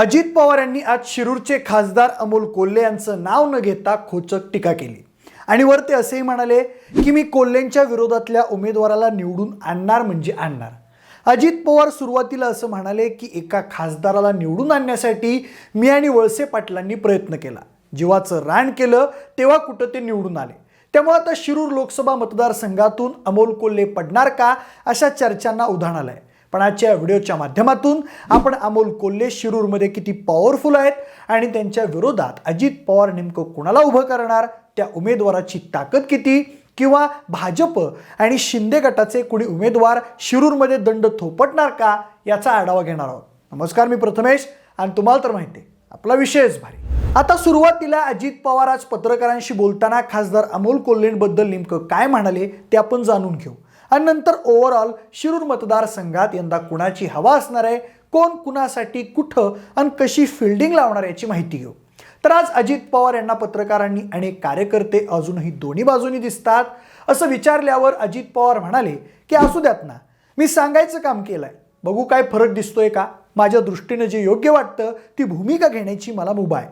अजित पवार यांनी आज शिरूरचे खासदार अमोल कोल्हे यांचं नाव न घेता खोचक टीका केली. आणि वर ते असेही म्हणाले की मी कोल्हेंच्या विरोधातल्या उमेदवाराला निवडून आणणार म्हणजे आणणार. अजित पवार सुरुवातीला असं म्हणाले की एका खासदाराला निवडून आणण्यासाठी मी आणि वळसे पाटलांनी प्रयत्न केला. जीवाचं रान केलं तेव्हा कुठं ते निवडून आले. त्यामुळे आता शिरूर लोकसभा मतदारसंघातून अमोल कोल्हे पडणार का अशा चर्चांना उधाण आलंय. पण आजच्या व्हिडिओच्या माध्यमातून आपण अमोल कोल्हे शिरूरमध्ये किती पॉवरफुल आहेत आणि त्यांच्या विरोधात अजित पवार नेमकं कुणाला उभं करणार? त्या उमेदवाराची ताकद किती? किंवा भाजप आणि शिंदे गटाचे कुणी उमेदवार शिरूरमध्ये दंड थोपटणार का? याचा आढावा घेणार आहोत. नमस्कार मी प्रथमेश आणि तुम्हाला तर माहिती आहे आपला विषयच भारी. आता सुरुवातीला अजित पवार आज पत्रकारांशी बोलताना खासदार अमोल कोल्हेंबद्दल नेमकं काय म्हणाले ते आपण जाणून घेऊ. आणि नंतर ओव्हरऑल शिरूर मतदारसंघात यंदा कुणाची हवा असणार आहे? कोण कुणासाठी कुठं आणि कशी फिल्डिंग लावणार याची माहिती घेऊ. तर आज अजित पवार यांना पत्रकारांनी अनेक कार्यकर्ते अजूनही दोन्ही बाजूनी दिसतात. असं विचारल्यावर अजित पवार म्हणाले की असू द्यात ना. मी सांगायचं काम केलं आहे बघू काय फरक दिसतोय का? माझ्या दृष्टीनं जे योग्य वाटतं ती भूमिका घेण्याची मला मुभा आहे.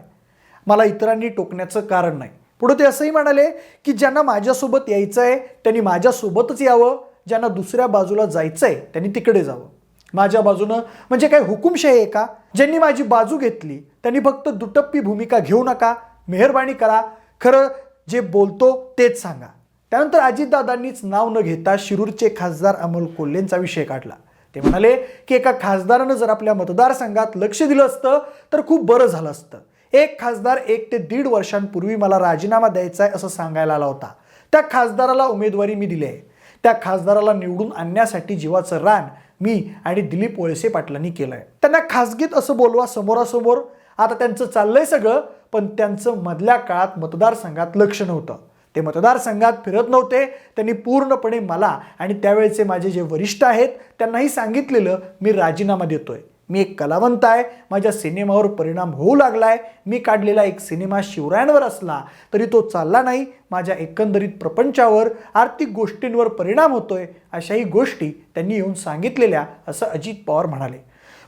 मला इतरांनी टोकण्याचं कारण नाही. पुढे ते असंही म्हणाले की ज्यांना माझ्यासोबत यायचं आहे त्यांनी माझ्यासोबतच यावं. ज्यांना दुसऱ्या बाजूला जायचं आहे त्यांनी तिकडे जावं. माझ्या बाजूनं म्हणजे काय हुकुमशाही आहे का? ज्यांनी माझी बाजू घेतली त्यांनी फक्त दुटप्पी भूमिका घेऊ नका मेहरबानी करा खरं जे बोलतो तेच सांगा. त्यानंतर अजितदादांनीच नाव न घेता शिरूरचे खासदार अमोल कोल्हेंचा विषय काढला. ते म्हणाले की एका खासदारानं जर आपल्या मतदारसंघात लक्ष दिलं असतं तर खूप बरं झालं असतं. एक खासदार एक ते दीड वर्षांपूर्वी मला राजीनामा द्यायचा आहे असं सांगायला आला होता. त्या खासदाराला उमेदवारी मी दिली आहे. त्या खासदाराला निवडून आणण्यासाठी जीवाचं रान मी आणि दिलीप वळसे पाटलांनी केलं आहे त्यांना खासगीत असं बोलवा समोरासमोर. आता त्यांचं चाललंय सगळं पण त्यांचं मधल्या काळात मतदारसंघात लक्ष नव्हतं. ते मतदारसंघात फिरत नव्हते. त्यांनी पूर्णपणे मला आणि त्यावेळेचे माझे जे वरिष्ठ आहेत त्यांनाही सांगितलेलं मी राजीनामा देतोय. मी एक कलावंत आहे माझ्या सिनेमावर परिणाम होऊ लागलाय मी काढलेला एक सिनेमा शिवरायांवर असला तरी तो चालला नाही माझ्या एकंदरीत प्रपंचावर आर्थिक गोष्टींवर परिणाम होतोय अशाही गोष्टी त्यांनी येऊन सांगितलेल्या असं अजित पवार म्हणाले.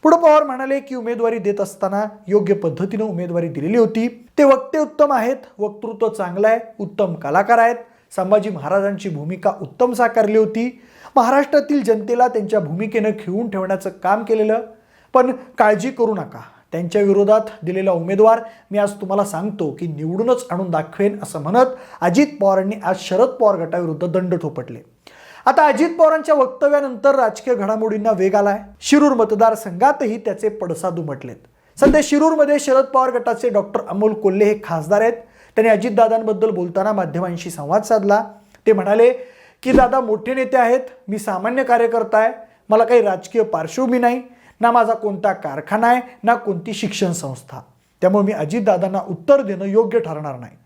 पुढे पवार म्हणाले की उमेदवारी देत असताना योग्य पद्धतीनं उमेदवारी दिलेली होती. ते वक्ते उत्तम आहेत वक्तृत्व चांगलं आहे उत्तम कलाकार आहेत. संभाजी महाराजांची भूमिका उत्तम साकारली होती. महाराष्ट्रातील जनतेला त्यांच्या भूमिकेनं खिळून ठेवण्याचं काम केलेलं पण काळजी करू नका. त्यांच्या विरोधात दिलेला उमेदवार मी आज तुम्हाला सांगतो की निवडूनच आणून दाखवेन असं म्हणत अजित पवारांनी आज शरद पवार गटाविरुद्ध दंड ठोपटले. आता अजित पवारांच्या वक्तव्यानंतर राजकीय घडामोडींना वेग आलाय. शिरूर मतदारसंघातही त्याचे पडसाद उमटलेत सध्या शिरूरमध्ये शरद पवार गटाचे डॉक्टर अमोल कोल्हे हे खासदार आहेत. त्यांनी अजितदादांबद्दल बोलताना माध्यमांशी संवाद साधला. ते म्हणाले की दादा मोठे नेते आहेत. मी सामान्य कार्यकर्ता आहे. मला काही राजकीय पार्श्वभूमी नाही. ना माझा कोणता कारखाना आहे ना कोणती शिक्षण संस्था. त्यामुळे मी अजितदादांना उत्तर देणं योग्य ठरणार नाही.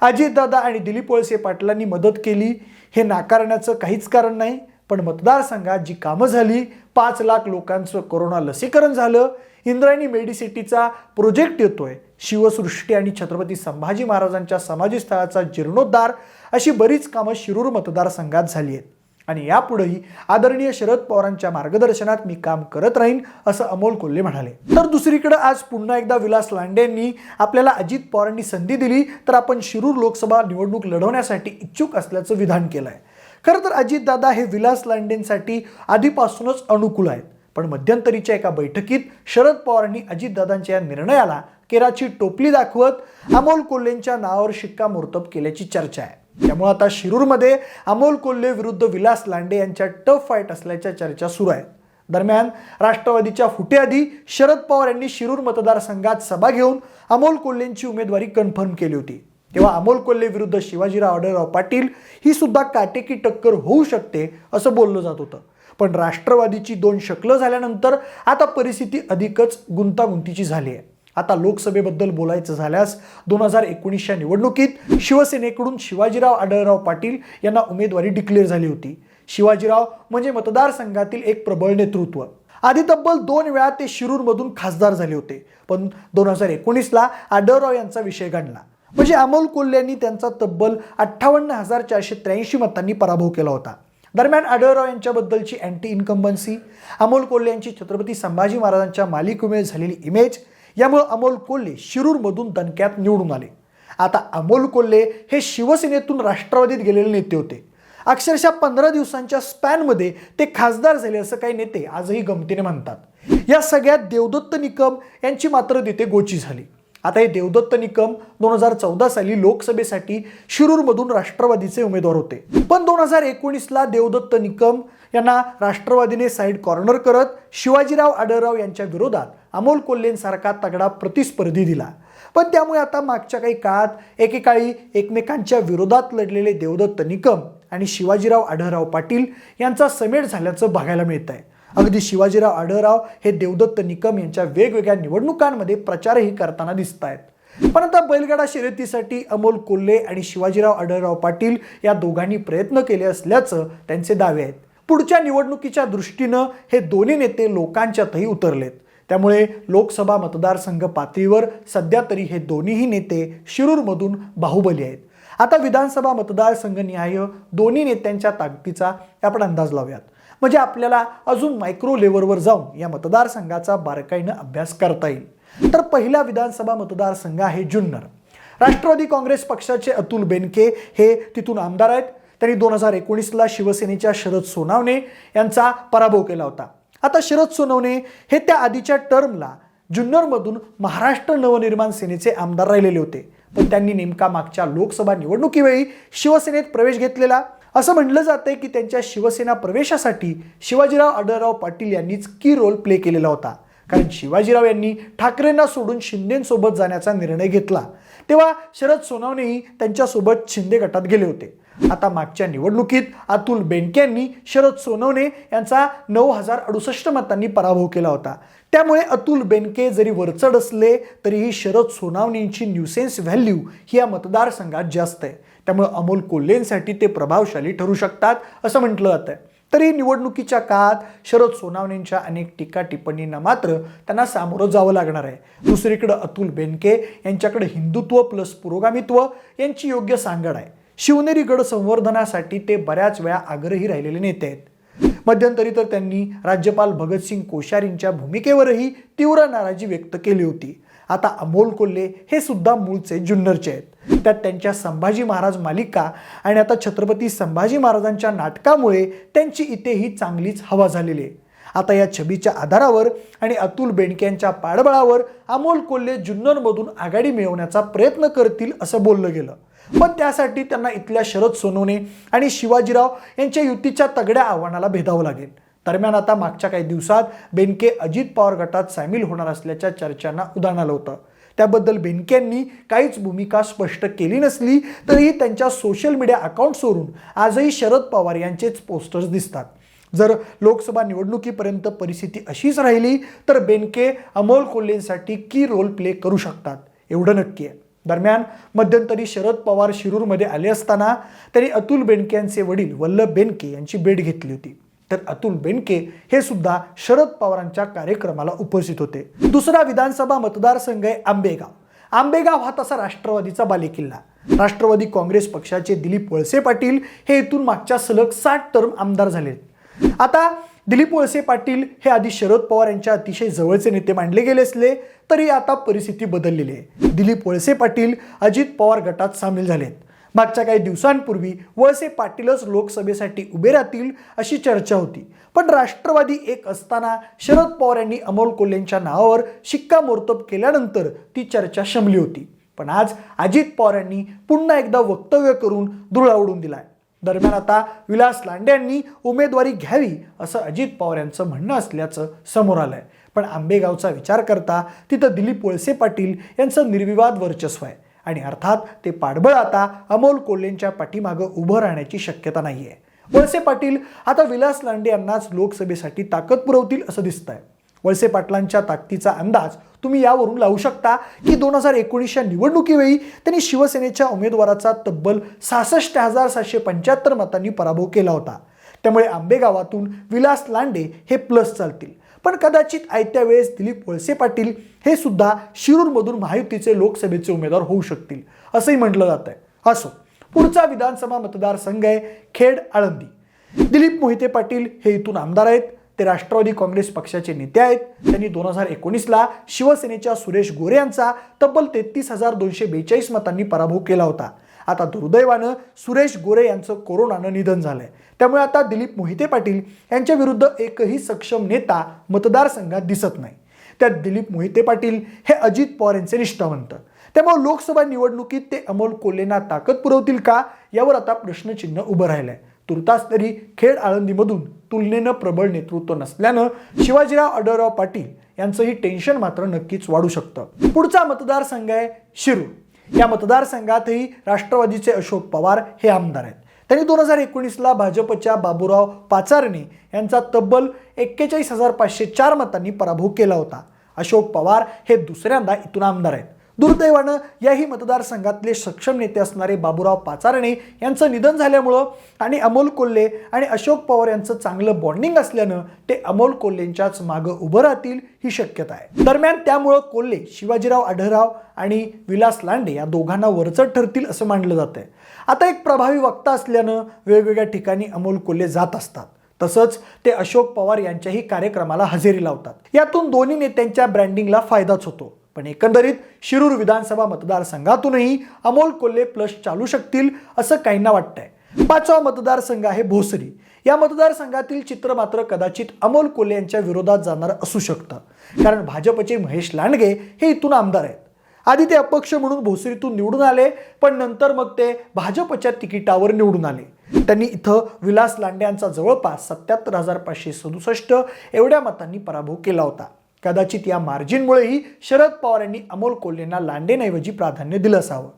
अजितदादा आणि दिलीप वळसे पाटलांनी मदत केली हे नाकारण्याचं काहीच कारण नाही पण मतदारसंघात जी कामं झाली पाच लाख लोकांचं कोरोना लसीकरण झालं इंद्रायणी मेडिसिटीचा प्रोजेक्ट येतोय शिवसृष्टी आणि छत्रपती संभाजी महाराजांच्या समाधी स्थळाचा जीर्णोद्धार अशी बरीच कामं शिरूर मतदारसंघात झाली आहेत. आणि यापुढेही आदरणीय शरद पवारांच्या मार्गदर्शनात मी काम करत राहीन असं अमोल कोल्हे म्हणाले. तर दुसरीकडे आज पुन्हा एकदा विलास लांडे यांनी आपल्याला अजित पवारांनी संधी दिली तर आपण शिरूर लोकसभा निवडणूक लढवण्यासाठी इच्छुक असल्याचं विधान केलं आहे खरं तर अजितदादा हे विलास लांडेंसाठी आधीपासूनच अनुकूल आहेत. पण मध्यंतरीच्या एका बैठकीत शरद पवारांनी अजितदादांच्या या निर्णयाला केराची टोपली दाखवत अमोल कोल्हेंच्या नावावर शिक्कामोर्तब केल्याची चर्चा आहे. त्यामुळे आता शिरूरमध्ये अमोल कोल्हे विरुद्ध विलास लांडे यांच्या टफ फाईट असल्याच्या चर्चा सुरू आहेत. दरम्यान राष्ट्रवादीच्या फुटेआधी शरद पवार यांनी शिरूर मतदारसंघात सभा घेऊन अमोल कोल्हेंची उमेदवारी कन्फर्म केली होती. तेव्हा अमोल कोल्हे विरुद्ध शिवाजीराव आढळराव पाटील ही सुद्धा काटेकी टक्कर होऊ शकते असं बोललं जात होतं. पण राष्ट्रवादीची दोन शकलं झाल्यानंतर आता परिस्थिती अधिकच गुंतागुंतीची झाली आहे. आता लोकसभेबद्दल बोलायचं झाल्यास दोन हजार एकोणीसच्या निवडणुकीत शिवसेनेकडून शिवाजीराव आढळराव पाटील यांना उमेदवारी डिक्लेअर झाली होती. शिवाजीराव म्हणजे मतदारसंघातील एक प्रबळ नेतृत्व. आधी तब्बल दोन वेळा ते शिरूरमधून खासदार झाले होते पण दोन हजार एकोणीसला आढळराव यांचा विषय घडला म्हणजे अमोल कोल्हे यांनी त्यांचा तब्बल अठ्ठावन्न हजार चारशे त्र्याऐंशी मतांनी पराभव केला होता. दरम्यान आढळराव यांच्याबद्दलची अँटी इन्कम्बन्सी अमोल कोल्हे यांची छत्रपती संभाजी महाराजांच्या मालिकेमुळे झालेली इमेज यामुळे अमोल कोल्हे शिरूरमधून दणक्यात निवडून आले. आता अमोल कोल्हे हे शिवसेनेतून राष्ट्रवादीत गेलेले नेते होते. अक्षरशः पंधरा दिवसांच्या स्पॅनमध्ये ते खासदार झाले असं काही नेते आजही गमतीने म्हणतात या सगळ्यात देवदत्त निकम यांची मात्र तिथे गोची झाली. आता हे देवदत्त निकम दोन हजार चौदा साली लोकसभेसाठी शिरूरमधून राष्ट्रवादीचे उमेदवार होते. पण दोन हजार एकोणीसला देवदत्त निकम यांना राष्ट्रवादीने साईड कॉर्नर करत शिवाजीराव आढळराव यांच्या विरोधात अमोल कोल्हेंसारखा तगडा प्रतिस्पर्धी दिला. पण त्यामुळे आता मागच्या काही काळात एकेकाळी एकमेकांच्या विरोधात लढलेले देवदत्त निकम आणि शिवाजीराव आढळराव पाटील यांचा समेट झाल्याचं बघायला मिळत आहे अगदी शिवाजीराव आढळराव हे देवदत्त निकम यांच्या वेगवेगळ्या निवडणुकांमध्ये प्रचारही करताना दिसत आहेत पण आता बैलगाडा शर्यतीसाठी अमोल कोल्हे आणि शिवाजीराव आढळराव पाटील या दोघांनी प्रयत्न केले असल्याचं त्यांचे दावे आहेत. पुढच्या निवडणुकीच्या दृष्टीनं हे दोन्ही नेते लोकांच्यातही उतरलेत. त्यामुळे लोकसभा मतदारसंघ पातळीवर सध्या तरी हे दोन्हीही नेते शिरूरमधून बाहुबली आहेत. आता विधानसभा मतदारसंघनिहाय दोन्ही नेत्यांच्या ताकदीचा आपण अंदाज लावूयात. म्हणजे आपल्याला अजून मायक्रो लेवलवर जाऊन या मतदारसंघाचा बारकाईनं अभ्यास करता येईल. तर पहिला विधानसभा मतदारसंघ आहे जुन्नर. राष्ट्रवादी काँग्रेस पक्षाचे अतुल बेनके हे तिथून आमदार आहेत. त्यांनी दोन हजार एकोणीसला शिवसेनेच्या शरद सोनावणे यांचा पराभव केला होता. आता शरद सोनवणे हे त्या आधीच्या टर्मला जुन्नरमधून महाराष्ट्र नवनिर्माण सेनेचे आमदार राहिलेले होते. पण त्यांनी नेमका मागच्या लोकसभा निवडणुकीवेळी शिवसेनेत प्रवेश घेतलेला. असं म्हटलं जातंय की त्यांच्या शिवसेना प्रवेशासाठी शिवाजीराव आढळराव पाटील यांनीच की रोल प्ले केलेला होता. कारण शिवाजीराव यांनी ठाकरेंना सोडून शिंदेंसोबत जाण्याचा निर्णय घेतला. तेव्हा शरद सोनवणेही त्यांच्यासोबत शिंदे गटात गेले होते. आता मागच्या निवडणुकीत अतुल बेनके यांनी शरद सोनवणे यांचा नऊ हजार अडुसष्ट मतांनी पराभव केला होता. त्यामुळे अतुल बेनके जरी वरचढ असले तरीही शरद सोनावणेंची न्यूसेन्स व्हॅल्यू ही या मतदारसंघात जास्त आहे. त्यामुळे अमोल कोल्हेंसाठी ते प्रभावशाली ठरू शकतात असं म्हटलं जातं तरी निवडणुकीच्या काळात शरद सोनावणेंच्या अनेक टीका टिप्पणींना मात्र त्यांना सामोरं जावं लागणार आहे. दुसरीकडं अतुल बेनके यांच्याकडे हिंदुत्व प्लस पुरोगामित्व यांची योग्य सांगड आहे. शिवनेरी गड संवर्धनासाठी ते बऱ्याच वेळा आग्रही राहिलेले नेते आहेत. मध्यंतरी तर त्यांनी राज्यपाल भगतसिंग कोश्यारींच्या भूमिकेवरही तीव्र नाराजी व्यक्त केली होती. आता अमोल कोल्हे हे सुद्धा मूळचे जुन्नरचे आहेत. त्यात त्यांच्या संभाजी महाराज मालिका आणि आता छत्रपती संभाजी महाराजांच्या नाटकामुळे त्यांची इथेही चांगलीच हवा झालेली आहे. आता या छबीच्या आधारावर आणि अतुल बेनके यांच्या पाठबळावर अमोल कोल्हे जुन्नरमधून आघाडी मिळवण्याचा प्रयत्न करतील असं बोललं गेलं. पण त्यासाठी त्यांना इथल्या शरद सोनवणे आणि शिवाजीराव यांच्या युतीच्या तगड्या आव्हानाला भेदावं लागेल. दरम्यान आता मागच्या काही दिवसात बेनके अजित पवार गटात सामील होणार असल्याच्या चर्चांना उदाहरण आलं होतं. त्याबद्दल बेनकेंनी काहीच भूमिका स्पष्ट केली नसली तरीही त्यांच्या सोशल मीडिया अकाउंट्सवरून आजही शरद पवार यांचेच पोस्टर्स दिसतात. जर लोकसभा निवडणुकीपर्यंत परिस्थिती अशीच राहिली तर बेनके अमोल कोल्हेंसाठी की रोल प्ले करू शकतात. एवढं नक्की आहे. दरम्यान मध्यंतरी शरद पवार शिरूरमध्ये आले असताना त्यांनी अतुल बेनके यांचे वडील वल्लभ बेनके यांची भेट घेतली होती. तर अतुल बेनके हे सुद्धा शरद पवारांच्या कार्यक्रमाला उपस्थित होते. दुसरा विधानसभा मतदारसंघ आहे आंबेगाव. आंबेगाव हा तसा राष्ट्रवादीचा बालेकिल्ला. राष्ट्रवादी काँग्रेस पक्षाचे दिलीप वळसे पाटील हे इथून मागच्या सलग साठ टर्म आमदार झालेत आता दिलीप वळसे पाटील हे आधी शरद पवार यांच्या अतिशय जवळचे नेते मानले गेले असले तरी आता परिस्थिती बदललेली आहे. दिलीप वळसे पाटील अजित पवार गटात सामील झालेत. मागच्या काही दिवसांपूर्वी वळसे पाटीलच लोकसभेसाठी उभे राहतील अशी चर्चा होती. पण राष्ट्रवादी एक असताना शरद पवार यांनी अमोल कोल्हेंच्या नावावर शिक्कामोर्तब केल्यानंतर ती चर्चा शमली होती. पण आज अजित पवार यांनी पुन्हा एकदा वक्तव्य करून धुळावडून दिलाय. दरम्यान आता विलास लांडे यांनी उमेदवारी घ्यावी असं अजित पवार यांचं म्हणणं असल्याचं समोर आलंय. पण आंबेगावचा विचार करता तिथं दिलीप वळसे पाटील यांचं निर्विवाद वर्चस्व आहे. आणि अर्थात ते पाठबळ आता अमोल कोल्हेंच्या पाठीमागं उभं राहण्याची शक्यता नाही आहे वळसे पाटील आता विलास लांडे यांनाच लोकसभेसाठी ताकद पुरवतील असं दिसतंय. वळसे पाटलांच्या ताकदीचा अंदाज तुम्ही यावरून लावू शकता की दोन हजार एकोणीसच्या निवडणुकीवेळी त्यांनी शिवसेनेच्या उमेदवाराचा तब्बल सहासष्ट हजार सातशे पंच्याहत्तर मतांनी पराभव केला होता. त्यामुळे आंबेगावातून विलास लांडे हे प्लस चालतील. पण कदाचित आयत्या वेळेस दिलीप वळसे पाटील हे सुद्धा शिरूरमधून महायुतीचे लोकसभेचे उमेदवार होऊ शकतील असंही म्हटलं जात आहे असो पुढचा विधानसभा मतदारसंघ आहे खेड आळंदी. दिलीप मोहिते पाटील हे इथून आमदार आहेत ते राष्ट्रवादी काँग्रेस पक्षाचे नेते आहेत. त्यांनी दोन हजार एकोणीसला शिवसेनेच्या सुरेश गोरे यांचा तब्बल तेहतीस हजार दोनशे बेचाळीस मतांनी पराभव केला होता. आता दुर्दैवानं सुरेश गोरे यांचं कोरोनानं निधन झालंय. त्यामुळे आता दिलीप मोहिते पाटील यांच्या विरुद्ध एकही सक्षम नेता मतदारसंघात दिसत नाही. त्यात दिलीप मोहिते पाटील हे अजित पवार यांचे निष्ठावंत. त्यामुळे लोकसभा निवडणुकीत ते अमोल कोल्हेंना ताकद पुरवतील का? यावर आता प्रश्नचिन्ह उभं राहिलंय. तुर्तास तरी खेड आळंदीमधून तुलनेनं प्रबळ नेतृत्व नसल्यानं शिवाजीराव अडरराव पाटील यांचंही टेन्शन मात्र नक्कीच वाढू शकतं. पुढचा मतदारसंघ आहे शिरूर. या मतदारसंघातही राष्ट्रवादीचे अशोक पवार हे आमदार आहेत. त्यांनी दोन हजार एकोणीसला भाजपच्या बाबूराव पाचारणे यांचा तब्बल एक्केचाळीस हजार पाचशे चार मतांनी पराभव केला होता. अशोक पवार हे दुसऱ्यांदा इथून आमदार आहेत. दुर्दैवानं याही मतदारसंघातले सक्षम नेते असणारे बाबूराव पाचारणे यांचं निधन झाल्यामुळं आणि अमोल कोल्हे आणि अशोक पवार यांचं चांगलं बॉन्डिंग असल्यानं ते अमोल कोल्हेंच्याच मागं उभं राहतील ही शक्यता आहे. दरम्यान त्यामुळं कोल्हे शिवाजीराव आढळराव आणि विलास लांडे या दोघांना वरचढ ठरतील असं मानलं जातंय. आहे आता एक प्रभावी वक्ता असल्यानं वेगवेगळ्या ठिकाणी अमोल कोल्हे जात असतात. तसंच ते अशोक पवार यांच्याही कार्यक्रमाला हजेरी लावतात. यातून दोन्ही नेत्यांच्या ब्रँडिंगला फायदाच होतो. पण एकंदरीत शिरूर विधानसभा मतदारसंघातूनही अमोल कोल्हे प्लस चालू शकतील असं काहींना वाटतंय. पाचवा मतदारसंघ आहे भोसरी. या मतदारसंघातील चित्र मात्र कदाचित अमोल कोल्हे यांच्या विरोधात जाणार असू शकतं. कारण भाजपचे महेश लांडगे हे इथून आमदार आहेत. आधी ते अपक्ष म्हणून भोसरीतून निवडून आले पण नंतर मग ते भाजपच्या तिकिटावर निवडून आले. त्यांनी इथं विलास लांड्यांचा जवळपास सत्याहत्तर हजार पाचशे सदुसष्ट एवढ्या मतांनी पराभव केला होता. कदाचित या मार्जिनमुळेही शरद पवार यांनी अमोल कोल्हेंना लांडेंऐवजी प्राधान्य दिलं असावं.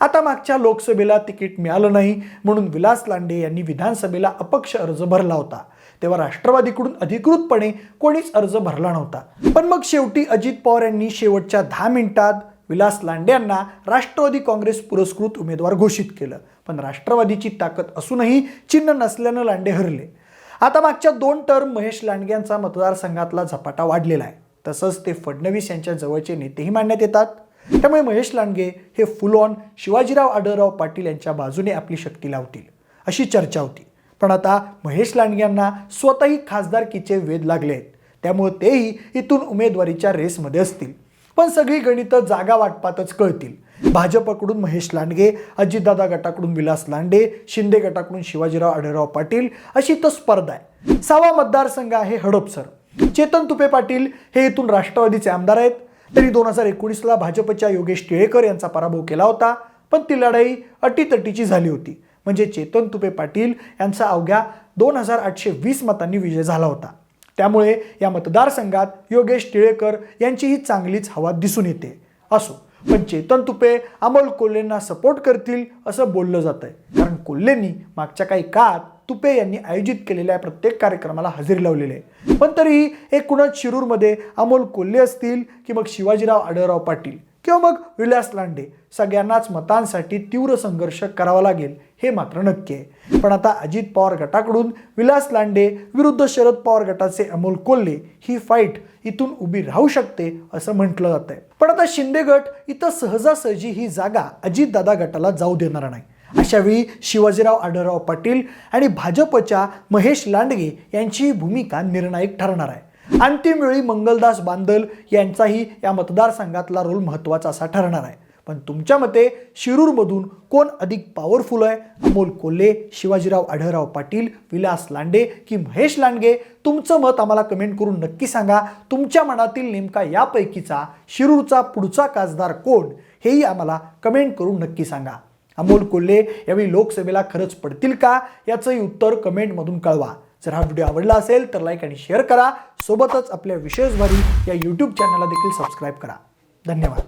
आता मागच्या लोकसभेला तिकीट मिळालं नाही म्हणून विलास लांडे यांनी विधानसभेला अपक्ष अर्ज भरला होता. तेव्हा राष्ट्रवादीकडून अधिकृतपणे कोणीच अर्ज भरला नव्हता. पण मग शेवटी अजित पवार यांनी शेवटच्या दहा मिनिटात विलास लांडे यांना राष्ट्रवादी काँग्रेस पुरस्कृत उमेदवार घोषित केलं. पण राष्ट्रवादीची ताकद असूनही चिन्ह नसल्यानं लांडे हरले. आता मागच्या दोन टर्म महेश लांडगे यांचा मतदारसंघातला झपाटा वाढलेला आहे. तसंच ते फडणवीस यांच्या जवळचे नेतेही मानण्यात येतात. त्यामुळे महेश लांडगे हे फुल ऑन शिवाजीराव आढळराव पाटील यांच्या बाजूने आपली शक्ती लावतील अशी चर्चा होती. पण आता महेश लांडगे यांना स्वतःही खासदारकीचे वेध लागले आहेत त्यामुळे तेही इथून उमेदवारीच्या रेसमध्ये असतील. पण सगळी गणितं जागा वाटपातच कळतील. भाजपकडून महेश लांडगे अजितदादा गटाकडून विलास लांडे शिंदे गटाकडून शिवाजीराव आढळराव पाटील अशी तो स्पर्धा आहे. सहावा मतदारसंघ आहे हडपसर. चेतन तुपे पाटील हे इथून राष्ट्रवादीचे आमदार आहेत. त्यांनी दोन हजार एकोणीसला भाजपच्या योगेश टिळेकर यांचा पराभव केला होता पण ती लढाई अटीतटीची झाली होती. म्हणजे चेतन तुपे पाटील यांचा अवघ्या दोन हजार आठशे वीस मतांनी विजय झाला होता. त्यामुळे या मतदारसंघात योगेश टिळेकर यांचीही चांगलीच हवा दिसून येते. असो पण चेतन तुपे अमोल कोल्हेंना सपोर्ट करतील असं बोललं जातं आहे कारण कोल्हेंनी मागच्या काही काळात तुपे यांनी आयोजित केलेल्या प्रत्येक कार्यक्रमाला हजेरी लावलेली आहे. पण तरीही एकूणच शिरूरमध्ये अमोल कोल्हे असतील की मग शिवाजीराव आढळराव पाटील किंवा मग विलास लांडे सगळ्यांनाच मतांसाठी तीव्र संघर्ष करावा लागेल हे मात्र नक्की आहे. पण आता अजित पवार गटाकडून विलास लांडे विरुद्ध शरद पवार गटाचे अमोल कोल्हे ही फाईट इथून उभी राहू शकते असं म्हटलं जात आहे पण आता शिंदे गट इथं सहजासहजी ही जागा अजितदादा गटाला जाऊ देणार नाही. अशावेळी शिवाजीराव आढळराव पाटील आणि भाजपच्या महेश लांडगे यांची भूमिका निर्णायक ठरणार आहे. अंतिम वेळी मंगलदास बांदल यांचाही या मतदारसंघातला रोल महत्त्वाचा असा ठरणार आहे. पण तुमच्या मते शिरूरमधून कोण अधिक पॉवरफुल आहे? अमोल कोल्हे शिवाजीराव आढळराव पाटील विलास लांडे की महेश लांडगे? तुमचं मत आम्हाला कमेंट करून नक्की सांगा. तुमच्या मनातील नेमका यापैकीचा शिरूरचा पुढचा खासदार कोण? हेही आम्हाला कमेंट करून नक्की सांगा. अमोल कोल्हे यावेळी लोकसभेला खरंच पडतील का? याचंही उत्तर कमेंटमधून कळवा. जर हा व्हिडिओ आवडला असेल तर लाईक आणि शेअर करा. सोबतच आपल्या विशेष या यूट्यूब चॅनलला देखील सबस्क्राईब करा. धन्यवाद.